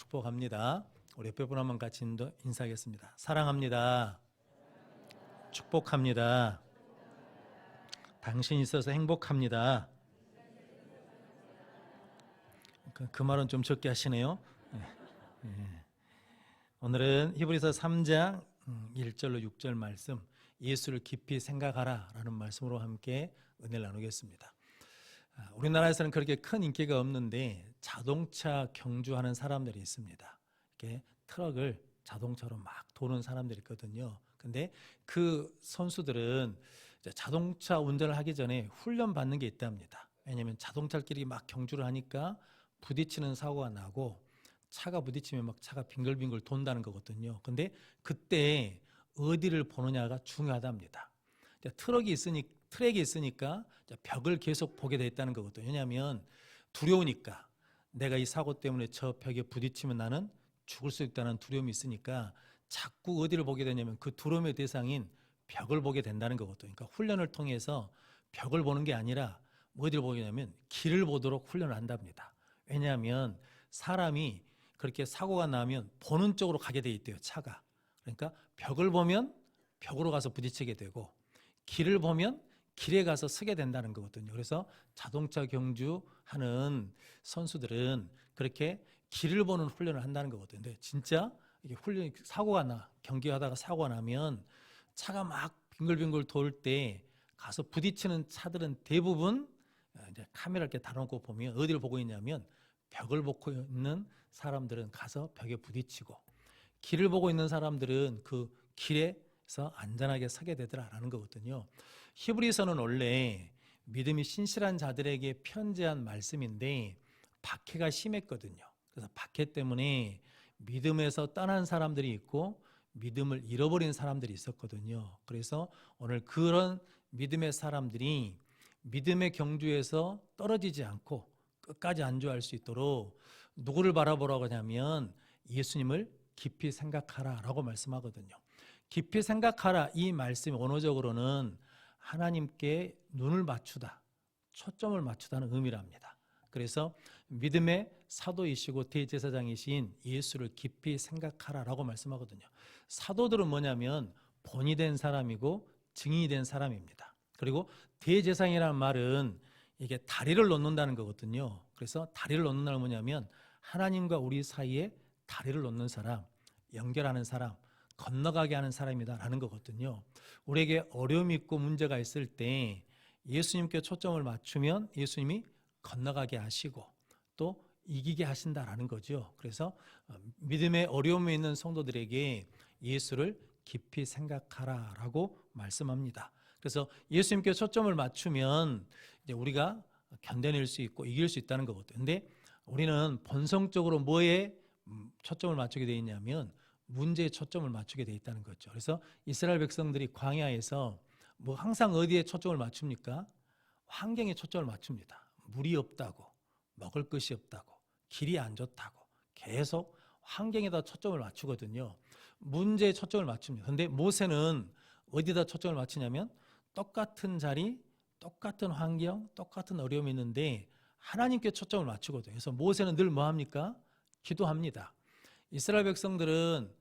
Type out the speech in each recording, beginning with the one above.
축복합니다. 우리 옆에 분 한번 같이 인사하겠습니다. 사랑합니다. 축복합니다. 당신 있어서 행복합니다. 그, 그 말은 좀 적게 하시네요. 예, 예. 오늘은 히브리서 3장 1절로 6절 말씀 예수를 깊이 생각하라 라는 말씀으로 함께 은혜를 나누겠습니다. 아, 우리나라에서는 그렇게 큰 인기가 없는데 자동차 경주하는 사람들이 있습니다. 이렇게 트럭을 자동차로 막 도는 사람들이 있거든요. 근데 그 선수들은 자동차 운전을 하기 전에 훈련 받는 게 있답니다. 왜냐하면 자동차끼리 막 경주를 하니까 부딪히는 사고가 나고 차가 부딪히면 막 차가 빙글빙글 돈다는 거거든요. 근데 그때 어디를 보느냐가 중요하답니다. 트럭이 있으니 트랙이 있으니까 벽을 계속 보게 돼 있다는 거거든요. 왜냐하면 두려우니까 내가 이 사고 때문에 저 벽에 부딪히면 나는 죽을 수 있다는 두려움이 있으니까 자꾸 어디를 보게 되냐면 그 두려움의 대상인 벽을 보게 된다는 거거든요. 그러니까 훈련을 통해서 벽을 보는 게 아니라 뭐 어디를 보게 되냐면 길을 보도록 훈련을 한답니다. 왜냐하면 사람이 그렇게 사고가 나면 보는 쪽으로 가게 돼 있대요, 차가. 그러니까 벽을 보면 벽으로 가서 부딪히게 되고 길을 보면 길에 가서 서게 된다는 거거든요. 그래서 자동차 경주하는 선수들은 그렇게 길을 보는 훈련을 한다는 거거든요. 근데 진짜 이게 훈련 사고가 나 경기하다가 사고가 나면 차가 막 빙글빙글 돌 때 가서 부딪히는 차들은 대부분 어, 이제 카메라 이렇게 달아놓고 보면 어디를 보고 있냐면 벽을 보고 있는 사람들은 가서 벽에 부딪히고 길을 보고 있는 사람들은 그 길에서 안전하게 서게 되더라라는 거거든요. 히브리서는 원래 믿음이 신실한 자들에게 편지한 말씀인데 박해가 심했거든요. 그래서 박해 때문에 믿음에서 떠난 사람들이 있고 믿음을 잃어버린 사람들이 있었거든요. 그래서 오늘 그런 믿음의 사람들이 믿음의 경주에서 떨어지지 않고 끝까지 안주할 수 있도록 누구를 바라보라고 하냐면 예수님을 깊이 생각하라 라고 말씀하거든요. 깊이 생각하라 이 말씀이 원어적으로는 하나님께 눈을 맞추다, 초점을 맞추다는 의미랍니다. 그래서 믿음의 사도이시고 대제사장이신 예수를 깊이 생각하라라고 말씀하거든요. 사도들은 뭐냐면 본이 된 사람이고 증인이 된 사람입니다. 그리고 대제사장이라는 말은 이게 다리를 놓는다는 거거든요. 그래서 다리를 놓는다는 뭐냐면 하나님과 우리 사이에 다리를 놓는 사람, 연결하는 사람, 건너가게 하는 사람이다라는 거거든요. 우리에게 어려움이 있고 문제가 있을 때 예수님께 초점을 맞추면 예수님이 건너가게 하시고 또 이기게 하신다라는 거죠. 그래서 어, 믿음의 어려움에 있는 성도들에게 예수를 깊이 생각하라라고 말씀합니다. 그래서 예수님께 초점을 맞추면 이제 우리가 견뎌낼 수 있고 이길 수 있다는 거거든요. 근데 우리는 본성적으로 뭐에 음, 초점을 맞추게 돼 있냐면 문제에 초점을 맞추게 돼 있다는 거죠. 그래서 이스라엘 백성들이 광야에서 뭐 항상 어디에 초점을 맞춥니까? 환경에 초점을 맞춥니다. 물이 없다고, 먹을 것이 없다고, 길이 안 좋다고 계속 환경에다 초점을 맞추거든요. 문제에 초점을 맞춥니다. 근데 모세는 어디다 초점을 맞추냐면 똑같은 자리, 똑같은 환경, 똑같은 어려움이 있는데 하나님께 초점을 맞추거든요. 그래서 모세는 늘 뭐 합니까? 기도합니다. 이스라엘 백성들은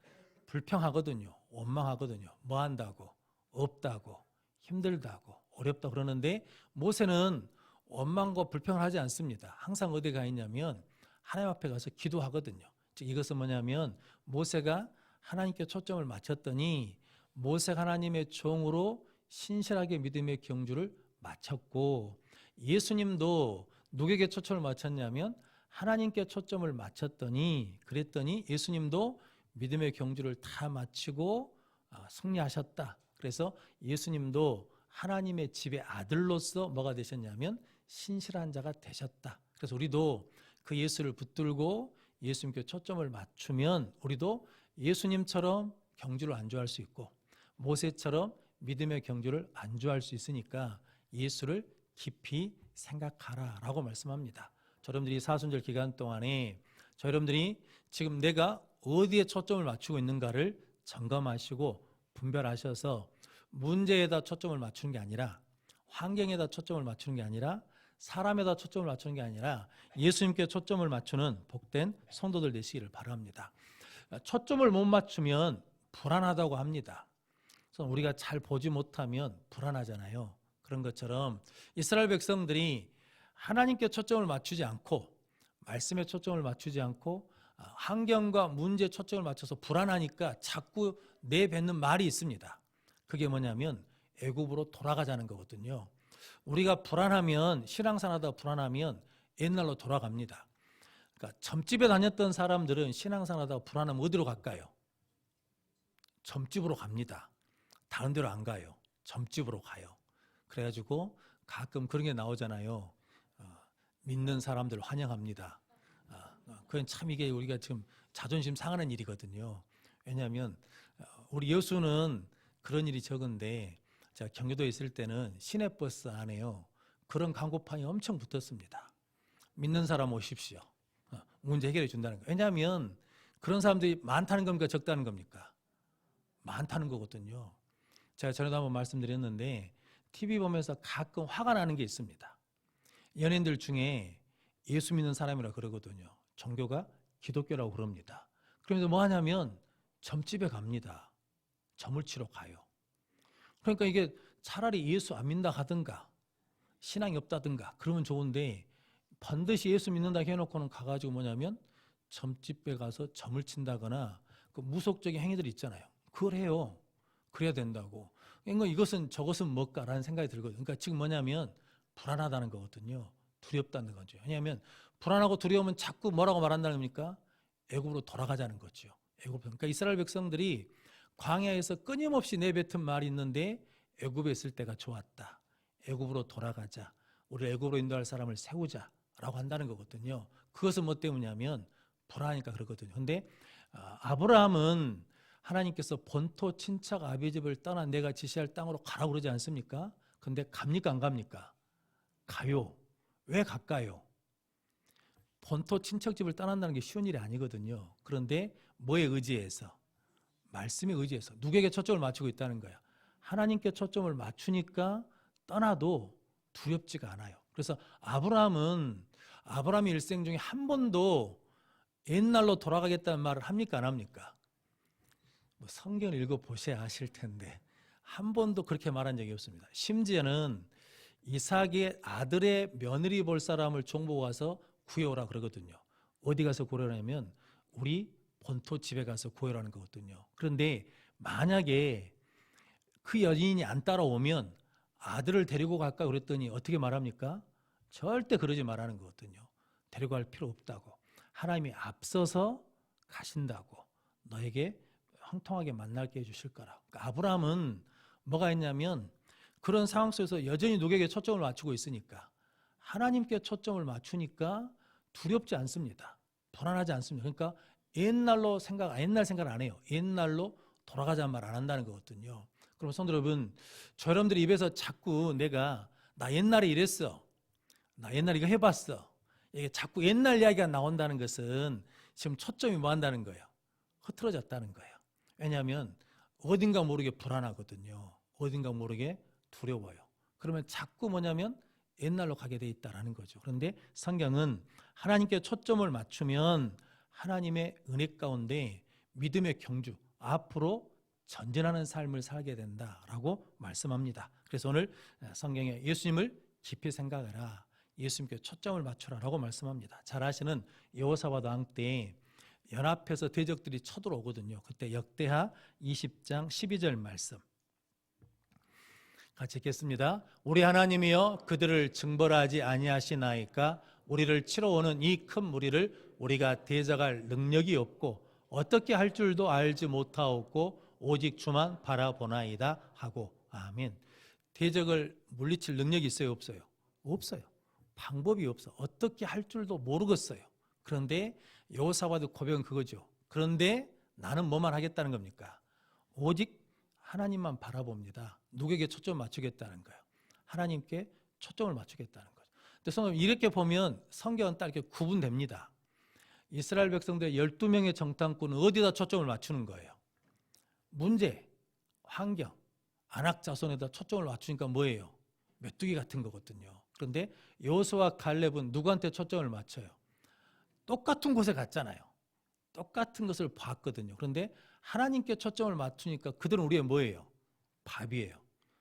불평하거든요. 원망하거든요. 뭐 한다고? 없다고, 힘들다고, 어렵다 그러는데 모세는 원망과 불평을 하지 않습니다. 항상 어디 가 있냐면 하나님 앞에 가서 기도하거든요. 즉 이것은 뭐냐면 모세가 하나님께 초점을 맞췄더니 모세가 하나님의 종으로 신실하게 믿음의 경주를 마쳤고 예수님도 누구에게 초점을 맞췄냐면 하나님께 초점을 맞췄더니 그랬더니 예수님도 믿음의 경주를 다 마치고 아, 승리하셨다. 그래서 예수님도 하나님의 집의 아들로서 뭐가 되셨냐면 신실한 자가 되셨다. 그래서 우리도 그 예수를 붙들고 예수님께 초점을 맞추면 우리도 예수님처럼 경주를 안주할 수 있고 모세처럼 믿음의 경주를 안주할 수 있으니까 예수를 깊이 생각하라 라고 말씀합니다. 저 여러분들이 사순절 기간 동안에 저 여러분들이 지금 내가 어디에 초점을 맞추고 있는가를 점검하시고 분별하셔서 문제에다 초점을 맞추는 게 아니라 환경에다 초점을 맞추는 게 아니라 사람에다 초점을 맞추는 게 아니라 예수님께 초점을 맞추는 복된 성도들 되시기를 바랍니다. 초점을 못 맞추면 불안하다고 합니다. 그래서 우리가 잘 보지 못하면 불안하잖아요. 그런 것처럼 이스라엘 백성들이 하나님께 초점을 맞추지 않고 말씀에 초점을 맞추지 않고 아, 환경과 문제에 초점을 맞춰서 불안하니까 자꾸 내뱉는 말이 있습니다. 그게 뭐냐면 애굽으로 돌아가자는 거거든요. 우리가 불안하면 신앙생활하다 불안하면 옛날로 돌아갑니다. 그러니까 점집에 다녔던 사람들은 신앙생활하다 불안하면 어디로 갈까요? 점집으로 갑니다. 다른 데로 안 가요. 점집으로 가요. 그래가지고 가끔 그런 게 나오잖아요. 어, 믿는 사람들 환영합니다. 그건 참 이게 우리가 지금 자존심 상하는 일이거든요. 왜냐하면 어, 우리 여수는 그런 일이 적은데 제가 경기도에 있을 때는 시내버스 안에요. 그런 광고판이 엄청 붙었습니다. 믿는 사람 오십시오. 어, 문제 해결해 준다는 거예요. 왜냐하면 그런 사람들이 많다는 겁니까? 적다는 겁니까? 많다는 거거든요. 제가 전에도 한번 말씀드렸는데 TV 보면서 가끔 화가 나는 게 있습니다. 연예인들 중에 예수 믿는 사람이라 그러거든요. 종교가 기독교라고 그럽니다. 그러면서 뭐 하냐면 점집에 갑니다. 점을 치러 가요. 그러니까 이게 차라리 예수 안 믿는다 하든가 신앙이 없다든가 그러면 좋은데 반드시 예수 믿는다 해놓고는 가가지고 뭐냐면 점집에 가서 점을 친다거나 그 무속적인 행위들이 있잖아요. 그걸 해요. 그래야 된다고. 그러니까 이것은 저것은 뭘까라는 생각이 들거든요. 그러니까 지금 뭐냐면 불안하다는 거거든요. 두렵다는 거죠. 왜냐하면 불안하고 두려우면 자꾸 뭐라고 말한다는 겁니까? 애굽으로 돌아가자는 거죠. 애굽. 그러니까 이스라엘 백성들이 광야에서 끊임없이 내뱉은 말이 있는데 애굽에 있을 때가 좋았다. 애굽으로 돌아가자. 우리 애굽으로 인도할 사람을 세우자라고 한다는 거거든요. 그것은 뭐 때문이냐면 불안하니까 그러거든요. 근데 아, 아브라함은 하나님께서 본토 친척 아비 집을 떠나 내가 지시할 땅으로 가라고 그러지 않습니까? 근데 갑니까 안 갑니까? 가요. 왜 갈까요? 본토 친척 집을 떠난다는 게 쉬운 일이 아니거든요. 그런데 뭐에 의지해서? 말씀에 의지해서 누구에게 초점을 맞추고 있다는 거야. 하나님께 초점을 맞추니까 떠나도 두렵지가 않아요. 그래서 아브라함은 아브라함의 일생 중에 한 번도 옛날로 돌아가겠다는 말을 합니까 안 합니까? 뭐 성경 읽어 보셔야 아실 텐데 한 번도 그렇게 말한 적이 없습니다. 심지어는 이삭의 아들의 며느리 볼 사람을 종보고 가서 구해오라 그러거든요. 어디 가서 구하냐면 우리 본토 집에 가서 구해라는 거거든요. 그런데 만약에 그 여인이 안 따라오면 아들을 데리고 갈까 그랬더니 어떻게 말합니까? 절대 그러지 말라는 거거든요. 데리고 갈 필요 없다고. 하나님이 앞서서 가신다고. 너에게 형통하게 만날게 해주실 거라. 그러니까 아브라함은 뭐가 있냐면 그런 상황 속에서 여전히 누구에게 초점을 맞추고 있으니까 하나님께 초점을 맞추니까 두렵지 않습니다. 불안하지 않습니다. 그러니까 옛날로 생각, 아, 옛날 생각 안 해요. 옛날로 돌아가자는 말 안 한다는 거거든요. 그럼 성도 여러분, 저 여러분들의 입에서 자꾸 내가 나 옛날에 이랬어. 나 옛날에 이거 해봤어. 이게 자꾸 옛날 이야기가 나온다는 것은 지금 초점이 뭐 한다는 거예요? 흐트러졌다는 거예요. 왜냐하면 어딘가 모르게 불안하거든요. 어딘가 모르게 두려워요. 그러면 자꾸 뭐냐면 옛날로 가게 돼 있다라는 거죠. 그런데 성경은 하나님께 초점을 맞추면 하나님의 은혜 가운데 믿음의 경주 앞으로 전진하는 삶을 살게 된다라고 말씀합니다. 그래서 오늘 성경에 예수님을 깊이 생각해라. 예수님께 초점을 맞추라라고 말씀합니다. 잘 아시는 여호사밧 왕때 연합해서 대적들이 쳐들어오거든요. 그때 역대하 20장 12절 말씀. 같이 읽겠습니다. 우리 하나님이여 그들을 증벌하지 아니하시나이까 우리를 치러 오는 이 큰 무리를 우리가 대적할 능력이 없고 어떻게 할 줄도 알지 못하옵고 오직 주만 바라보나이다 하고 아멘. 대적을 물리칠 능력이 있어요, 없어요? 없어요. 방법이 없어. 어떻게 할 줄도 모르겠어요. 그런데 여호사밧의 고백은 그거죠. 그런데 나는 뭐만 하겠다는 겁니까? 오직 하나님만 바라봅니다. 누구에게 초점 맞추겠다는 거예요. 하나님께 초점을 맞추겠다는 거죠. 근데 성도 이렇게 보면 성경은 딱 이렇게 구분됩니다. 이스라엘 백성들 12명의 정탐꾼은 어디다 초점을 맞추는 거예요? 문제, 환경, 안악 자손에다 초점을 맞추니까 뭐예요? 메뚜기 같은 거거든요. 그런데 여호수와 갈렙은 누구한테 초점을 맞춰요? 똑같은 곳에 갔잖아요. 똑같은 것을 봤거든요. 그런데 하나님께 초점을 맞추니까 그들은 우리의 뭐예요? 밥이에요.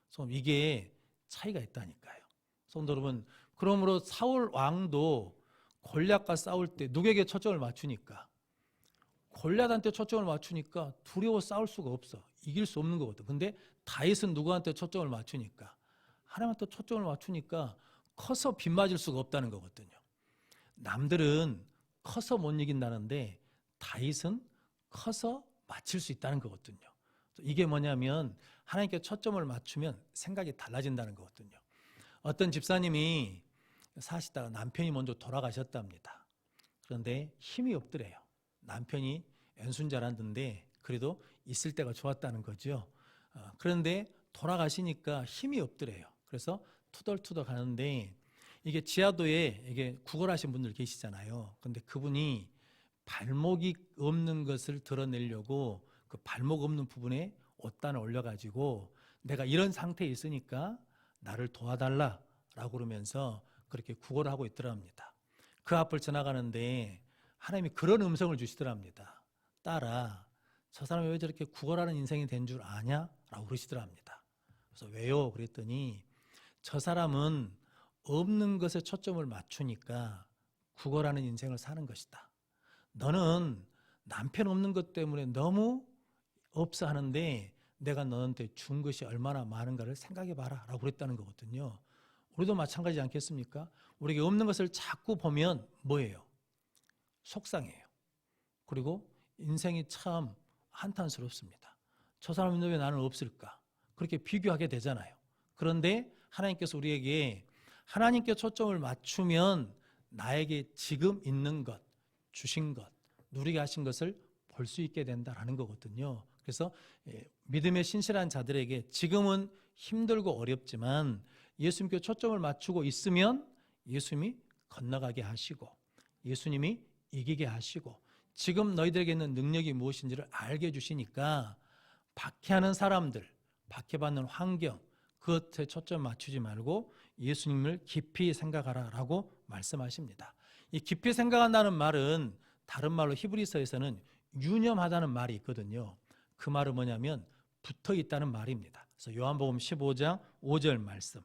그래서 이게 차이가 있다니까요. 성도 여러분, 그러므로 사울 왕도 골리앗과 싸울 때 누구에게 초점을 맞추니까 골리앗한테 초점을 맞추니까 두려워 싸울 수가 없어. 이길 수 없는 거거든. 근데 다윗은 누구한테 초점을 맞추니까 하나님한테 초점을 맞추니까 커서 빗 맞을 수가 없다는 거거든요. 남들은 커서 못 이긴다는데 다윗은 커서 맞힐 수 있다는 거거든요. 이게 뭐냐면 하나님께 초점을 맞추면 생각이 달라진다는 거거든요. 어떤 집사님이 사시다가 남편이 먼저 돌아가셨답니다. 그런데 힘이 없더래요. 남편이 연순자라는데 그래도 있을 때가 좋았다는 거죠. 어, 그런데 돌아가시니까 힘이 없더래요. 그래서 투덜투덜 가는데 이게 지하도에 이게 구걸하신 분들 계시잖아요. 근데 그분이 발목이 없는 것을 드러내려고 그 발목 없는 부분에 옷단을 올려가지고 내가 이런 상태에 있으니까 나를 도와달라라고 그러면서 그렇게 구걸을 하고 있더랍니다. 그 앞을 지나가는데 하나님이 그런 음성을 주시더랍니다. 딸아, 저 사람이 왜 저렇게 구걸하는 인생이 된 줄 아냐? 라고 그러시더랍니다. 그래서 왜요? 그랬더니 저 사람은 없는 것에 초점을 맞추니까 구걸하는 인생을 사는 것이다. 너는 남편 없는 것 때문에 너무 없어 하는데 내가 너한테 준 것이 얼마나 많은가를 생각해 봐라 라고 그랬다는 거거든요. 우리도 마찬가지지 않겠습니까? 우리에게 없는 것을 자꾸 보면 뭐예요? 속상해요. 그리고 인생이 참 한탄스럽습니다. 저 사람인데 왜 나는 없을까? 그렇게 비교하게 되잖아요. 그런데 하나님께서 우리에게 하나님께 초점을 맞추면 나에게 지금 있는 것, 주신 것, 누리게 하신 것을 볼 수 있게 된다라는 거거든요. 그래서 예, 믿음의 신실한 자들에게 지금은 힘들고 어렵지만 예수님께 초점을 맞추고 있으면 예수님이 건너가게 하시고 예수님이 이기게 하시고 지금 너희들에게 있는 능력이 무엇인지를 알게 해주시니까 박해하는 사람들, 박해받는 환경 그것에 초점 맞추지 말고 예수님을 깊이 생각하라 라고 말씀하십니다. 이 깊이 생각한다는 말은 다른 말로 히브리서에서는 유념하다는 말이 있거든요. 그 말은 뭐냐면 붙어 있다는 말입니다. 그래서 요한복음 15장 5절 말씀.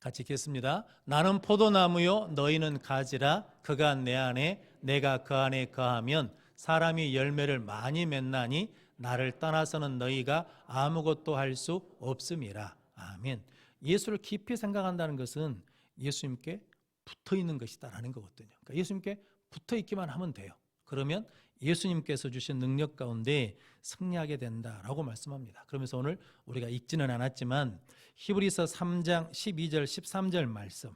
같이 읽겠습니다. 나는 포도나무요 너희는 가지라 그가 내 안에 내가 그 안에 거하면 사람이 열매를 많이 맺나니 나를 떠나서는 너희가 아무것도 할 수 없음이라. 아멘. 예수를 깊이 생각한다는 것은 예수님께 붙어 있는 것이다라는 거거든요. 그러니까 예수님께 붙어 있기만 하면 돼요. 그러면 예수님께서 주신 능력 가운데 승리하게 된다라고 말씀합니다. 그러면서 오늘 우리가 읽지는 않았지만 히브리서 3장 12절 13절 말씀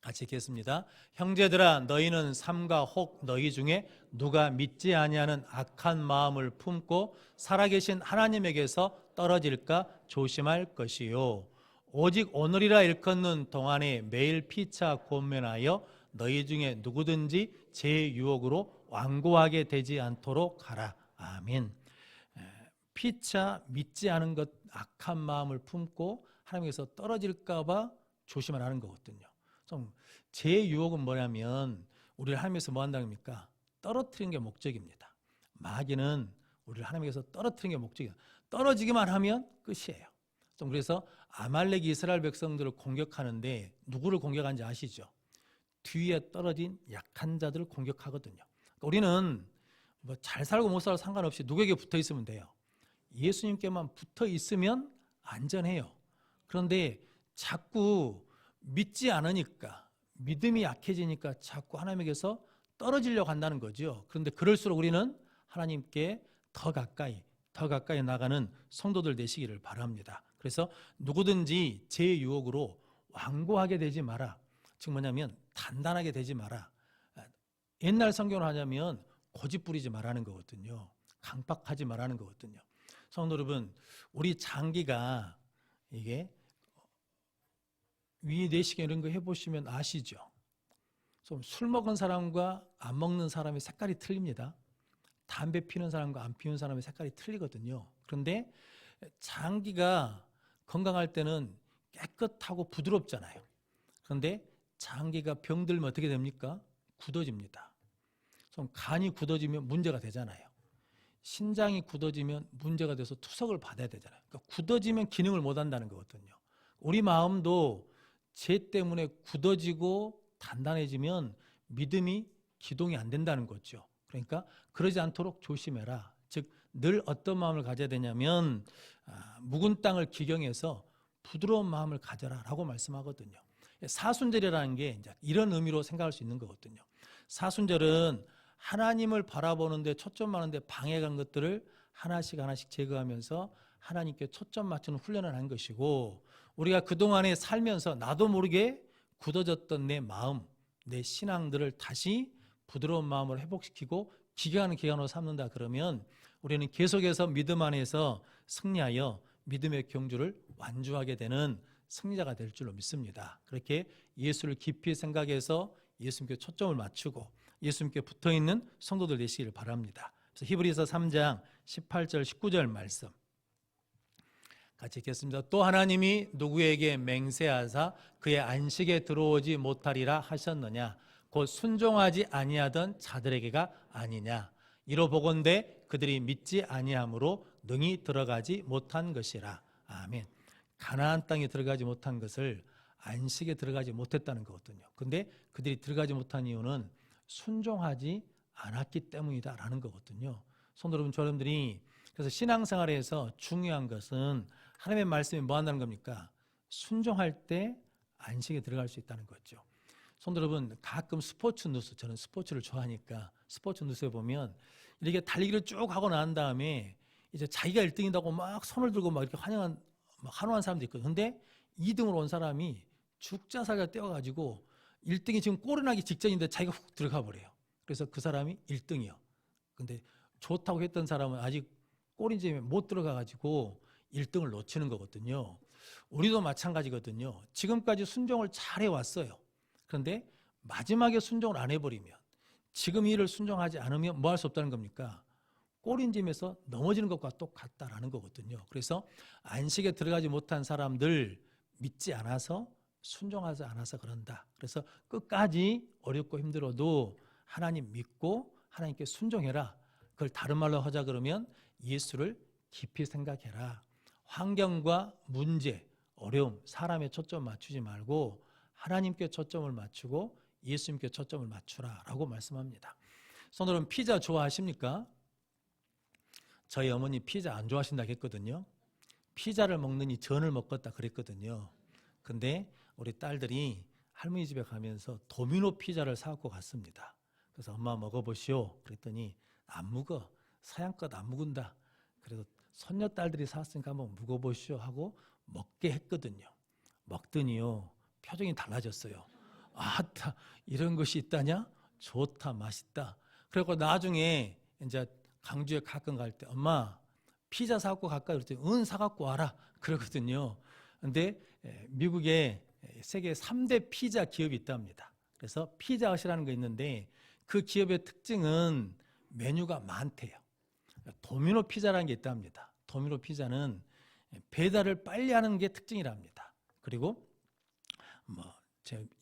같이 읽겠습니다. 형제들아 너희는 삼가 혹 너희 중에 누가 믿지 아니하는 악한 마음을 품고 살아계신 하나님에게서 떨어질까 조심할 것이요 오직 오늘이라 일컫는 동안에 매일 피차 권면하여 너희 중에 누구든지 제 유혹으로 완고하게 되지 않도록 하라. 아멘. 에, 피차 믿지 않은 것 악한 마음을 품고 하나님께서 떨어질까봐 조심하라는 거거든요. 제 유혹은 뭐냐면 우리를 하나님께서 뭐 한다는 겁니까? 떨어뜨리는 게 목적입니다. 마귀는 우리를 하나님께서 떨어뜨리는 게 목적이야. 떨어지기만 하면 끝이에요. 좀 그래서 아말렉이 이스라엘 백성들을 공격하는데 누구를 공격하는지 아시죠? 뒤에 떨어진 약한 자들을 공격하거든요. 그러니까 우리는 뭐 잘 살고 못 살고 상관없이 누구에게 붙어 있으면 돼요. 예수님께만 붙어 있으면 안전해요. 그런데 자꾸 믿지 않으니까 믿음이 약해지니까 자꾸 하나님에게서 떨어지려고 한다는 거죠. 그런데 그럴수록 우리는 하나님께 더 가까이 더 가까이 나가는 성도들 되시기를 바랍니다. 그래서 누구든지 제 유혹으로 완고하게 되지 마라. 즉 뭐냐면 단단하게 되지 마라. 옛날 성경을 하자면 고집 부리지 말라는 거거든요. 강박하지 말라는 거거든요. 성도 여러분, 우리 장기가 이게 위 내시경 이런 거 해보시면 아시죠? 좀 술 먹은 사람과 안 먹는 사람의 색깔이 틀립니다. 담배 피는 사람과 안 피우는 사람의 색깔이 틀리거든요. 그런데 장기가 건강할 때는 깨끗하고 부드럽잖아요. 그런데 장기가 병들면 어떻게 됩니까? 굳어집니다. 그럼 간이 굳어지면 문제가 되잖아요. 신장이 굳어지면 문제가 돼서 투석을 받아야 되잖아요. 그러니까 굳어지면 기능을 못 한다는 거거든요. 우리 마음도 죄 때문에 굳어지고 단단해지면 믿음이 기동이 안 된다는 거죠. 그러니까 그러지 않도록 조심해라. 즉 늘 어떤 마음을 가져야 되냐면 아, 묵은 땅을 기경해서 부드러운 마음을 가져라라고 말씀하거든요. 사순절이라는 게 이제 이런 의미로 생각할 수 있는 거거든요. 사순절은 하나님을 바라보는데 초점하는데 방해간 것들을 하나씩 하나씩 제거하면서 하나님께 초점 맞추는 훈련을 한 것이고 우리가 그동안에 살면서 나도 모르게 굳어졌던 내 마음, 내 신앙들을 다시 부드러운 마음으로 회복시키고 기경하는 기간으로 삼는다 그러면 우리는 계속해서 믿음 안에서 승리하여 믿음의 경주를 완주하게 되는 승리자가 될 줄로 믿습니다. 그렇게 예수를 깊이 생각해서 예수님께 초점을 맞추고 예수님께 붙어 있는 성도들 되시기를 바랍니다. 그래서 히브리서 3장 18절 19절 말씀 같이 읽겠습니다. 또 하나님이 누구에게 맹세하사 그의 안식에 들어오지 못하리라 하셨느냐 곧 순종하지 아니하던 자들에게가 아니냐 이로 보건대 그들이 믿지 아니함으로 능히 들어가지 못한 것이라 아멘. 가나안 땅에 들어가지 못한 것을 안식에 들어가지 못했다는 거거든요. 근데 그들이 들어가지 못한 이유는 순종하지 않았기 때문이다라는 거거든요. 성도 여러분, 저러분들이 그래서 신앙생활에서 중요한 것은 하나님의 말씀이 뭐 한다는 겁니까? 순종할 때 안식에 들어갈 수 있다는 거죠. 성도 여러분, 가끔 스포츠 뉴스, 저는 스포츠를 좋아하니까 스포츠 뉴스에 보면 이렇게 달리기를 쭉 하고 난 다음에 이제 자기가 1등이라고 막 손을 들고 막 이렇게 환영한, 막 환호한 사람도 있거든요. 근데 2등으로 온 사람이 죽자살가 떼어가지고 1등이 지금 골이 나기 직전인데 자기가 훅 들어가 버려요. 그래서 그 사람이 1등이요. 근데 좋다고 했던 사람은 아직 골인지에 못 들어가가지고 1등을 놓치는 거거든요. 우리도 마찬가지거든요. 지금까지 순종을 잘 해왔어요. 그런데 마지막에 순종을 안 해버리면 지금 이 일을 순종하지 않으면 뭐 할 수 없다는 겁니까? 꼬린짐에서 넘어지는 것과 똑같다라는 거거든요. 그래서 안식에 들어가지 못한 사람들 믿지 않아서 순종하지 않아서 그런다. 그래서 끝까지 어렵고 힘들어도 하나님 믿고 하나님께 순종해라. 그걸 다른 말로 하자 그러면 예수를 깊이 생각해라. 환경과 문제, 어려움, 사람에 초점 맞추지 말고 하나님께 초점을 맞추고 예수님께 초점을 맞추라라고 말씀합니다. 손으로는 피자 좋아하십니까? 저희 어머니 피자 안 좋아하신다 했거든요. 피자를 먹느니 전을 먹겠다 그랬거든요. 근데 우리 딸들이 할머니 집에 가면서 도미노 피자를 사갖고 갔습니다. 그래서 엄마 먹어보시오. 그랬더니 안 먹어. 서양 것안 먹은다. 그래서 손녀 딸들이 사왔으니까 한번 먹어보시오 하고 먹게 했거든요. 먹더니요. 표정이 달라졌어요. 아따 이런 것이 있다냐? 좋다 맛있다. 그리고 나중에 이제 강주에 가끔 갈 때 엄마 피자 사갖고 갈까 그랬더니 은 사갖고 와라 그러거든요. 근데 에, 미국에 세계 3대 피자 기업이 있답니다. 그래서 피자헛이라는 거 있는데 그 기업의 특징은 메뉴가 많대요. 도미노 피자라는 게 있답니다. 도미노 피자는 배달을 빨리 하는 게 특징이랍니다. 그리고 뭐 제-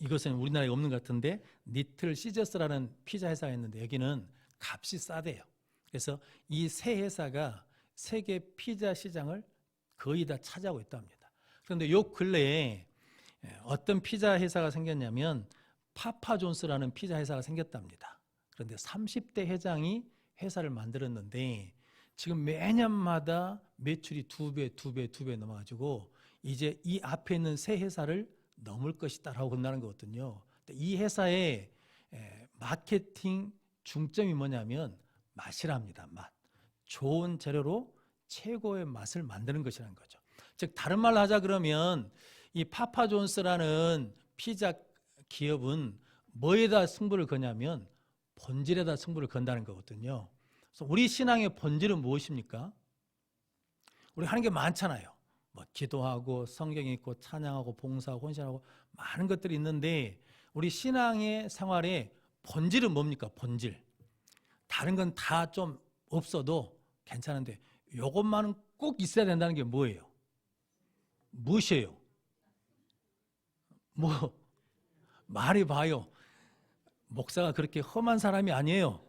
이것은 우리나라에 없는 것 같은데 니틀 시저스라는 피자 회사가 있는데 여기는 값이 싸대요. 그래서 이 세 회사가 세계 피자 시장을 거의 다 차지하고 있답니다. 그런데 요 근래에 예, 어떤 피자 회사가 생겼냐면 파파존스라는 피자 회사가 생겼답니다. 그런데 30대 회장이 회사를 만들었는데 지금 매년마다 매출이 두 배, 두 배, 두 배 넘어가지고 이제 이 앞에 있는 세 회사를 넘을 것이다라고 본다는 거거든요. 이 회사의 에, 마케팅 중점이 뭐냐면 맛이랍니다. 맛. 좋은 재료로 최고의 맛을 만드는 것이라는 거죠. 즉 다른 말로 하자 그러면 이 파파 존스라는 피자 기업은 뭐에다 승부를 거냐면 본질에다 승부를 건다는 거거든요. 그래서 우리 신앙의 본질은 무엇입니까? 우리 하는 게 많잖아요. 뭐 기도하고 성경 읽고 찬양하고 봉사하고 헌신하고 많은 것들이 있는데 우리 신앙의 생활의 본질은 뭡니까? 본질. 다른 건 다 좀 없어도 괜찮은데 요것만은 꼭 있어야 된다는 게 뭐예요? 무엇이에요? 뭐 말이 봐요. 목사가 그렇게 험한 사람이 아니에요.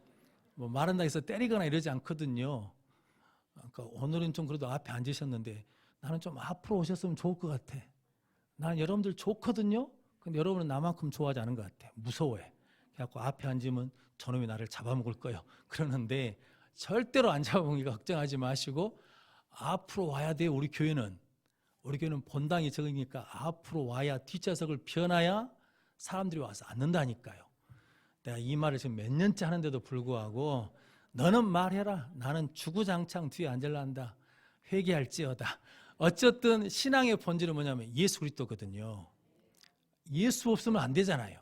뭐 말한다 해서 때리거나 이러지 않거든요. 그러니까 오늘은 좀 그래도 앞에 앉으셨는데 나는 좀 앞으로 오셨으면 좋을 것 같아. 나는 여러분들 좋거든요. 근데 여러분은 나만큼 좋아하지 않은 것 같아. 무서워해. 그래갖고 앞에 앉으면 저놈이 나를 잡아먹을 거예요. 그러는데 절대로 안 잡아먹으니까 걱정하지 마시고 앞으로 와야 돼요. 우리 교회는. 우리 교회는 본당이 적으니까 앞으로 와야 뒷좌석을 펴놔야 사람들이 와서 앉는다니까요. 내가 이 말을 지금 몇 년째 하는데도 불구하고 너는 말해라. 나는 주구장창 뒤에 앉을란다. 회개할지어다. 어쨌든 신앙의 본질은 뭐냐면 예수 그리스도거든요. 예수 없으면 안 되잖아요.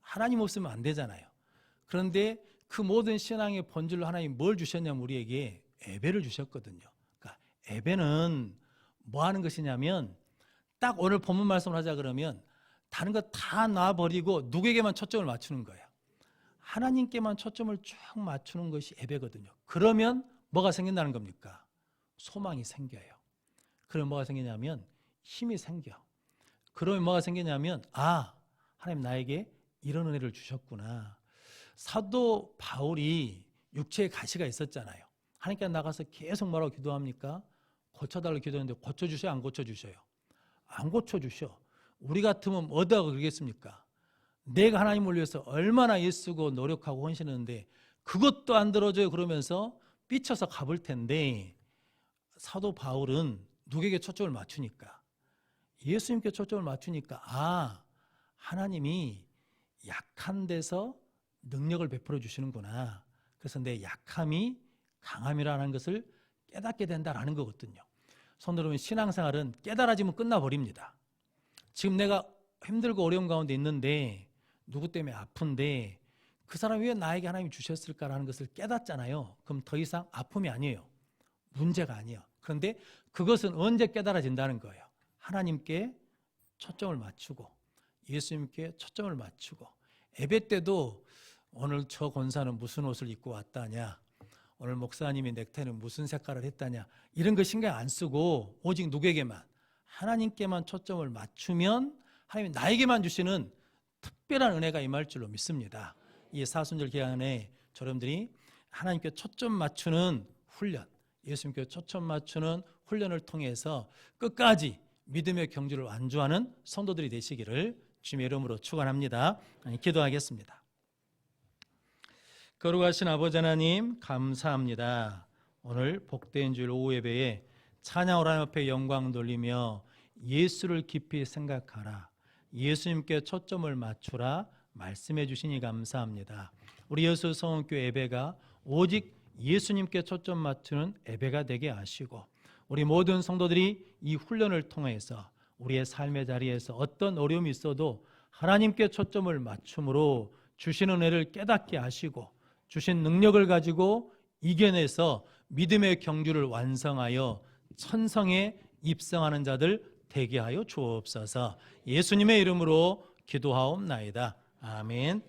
하나님 없으면 안 되잖아요. 그런데 그 모든 신앙의 본질로 하나님 뭘 주셨냐면 우리에게 예배를 주셨거든요. 그러니까 예배는 뭐 하는 것이냐면 딱 오늘 본문 말씀을 하자 그러면 다른 거 다 놔버리고 누구에게만 초점을 맞추는 거예요. 하나님께만 초점을 쭉 맞추는 것이 예배거든요. 그러면 뭐가 생긴다는 겁니까? 소망이 생겨요. 그러면 뭐가 생기냐면 힘이 생겨. 그러면 뭐가 생기냐면 아 하나님 나에게 이런 은혜를 주셨구나. 사도 바울이 육체의 가시가 있었잖아요. 하나님께 나가서 계속 뭐라고 기도합니까? 고쳐달라고 기도했는데 고쳐주셔요? 안 고쳐주셔요? 안 고쳐주셔. 우리 같으면 뭐다고 그러겠습니까? 내가 하나님을 위해서 얼마나 애쓰고 노력하고 헌신했는데 그것도 안 들어줘요 그러면서 삐쳐서 가볼 텐데 사도 바울은 누구에게 초점을 맞추니까 예수님께 초점을 맞추니까 아 하나님이 약한 데서 능력을 베풀어 주시는구나 그래서 내 약함이 강함이라는 것을 깨닫게 된다라는 거거든요 손들어보면 신앙생활은 깨달아지면 끝나버립니다 지금 내가 힘들고 어려운 가운데 있는데 누구 때문에 아픈데 그 사람이 왜 나에게 하나님이 주셨을까라는 것을 깨닫잖아요. 그럼 더 이상 아픔이 아니에요. 문제가 아니에요. 그런데 그것은 언제 깨달아진다는 거예요. 하나님께 초점을 맞추고 예수님께 초점을 맞추고 예배 때도 오늘 저 권사는 무슨 옷을 입고 왔다냐 오늘 목사님이 넥타이는 무슨 색깔을 했다냐 이런 거 신경 안 쓰고 오직 누구에게만 하나님께만 초점을 맞추면 하나님이 나에게만 주시는 특별한 은혜가 임할 줄로 믿습니다. 이 사순절 기간에 여러분들이 하나님께 초점 맞추는 훈련, 예수님께 초점 맞추는 훈련을 통해서 끝까지 믿음의 경주를 완주하는 성도들이 되시기를 주님의 이름으로 축원합니다. 기도하겠습니다. 거룩하신 아버지 하나님 감사합니다. 오늘 복된 주일 오후 예배에 찬양을 하나님 앞에 영광 돌리며 예수를 깊이 생각하라. 예수님께 초점을 맞추라 말씀해 주시니 감사합니다. 우리 예수 성원교회 예배가 오직 예수님께 초점 맞추는 예배가 되게 하시고 우리 모든 성도들이 이 훈련을 통해서 우리의 삶의 자리에서 어떤 어려움이 있어도 하나님께 초점을 맞춤으로 주시는 은혜를 깨닫게 하시고 주신 능력을 가지고 이겨내서 믿음의 경주를 완성하여 천성에 입성하는 자들 되게 하여 주옵소서. 예수님의 이름으로 기도하옵나이다. 아멘.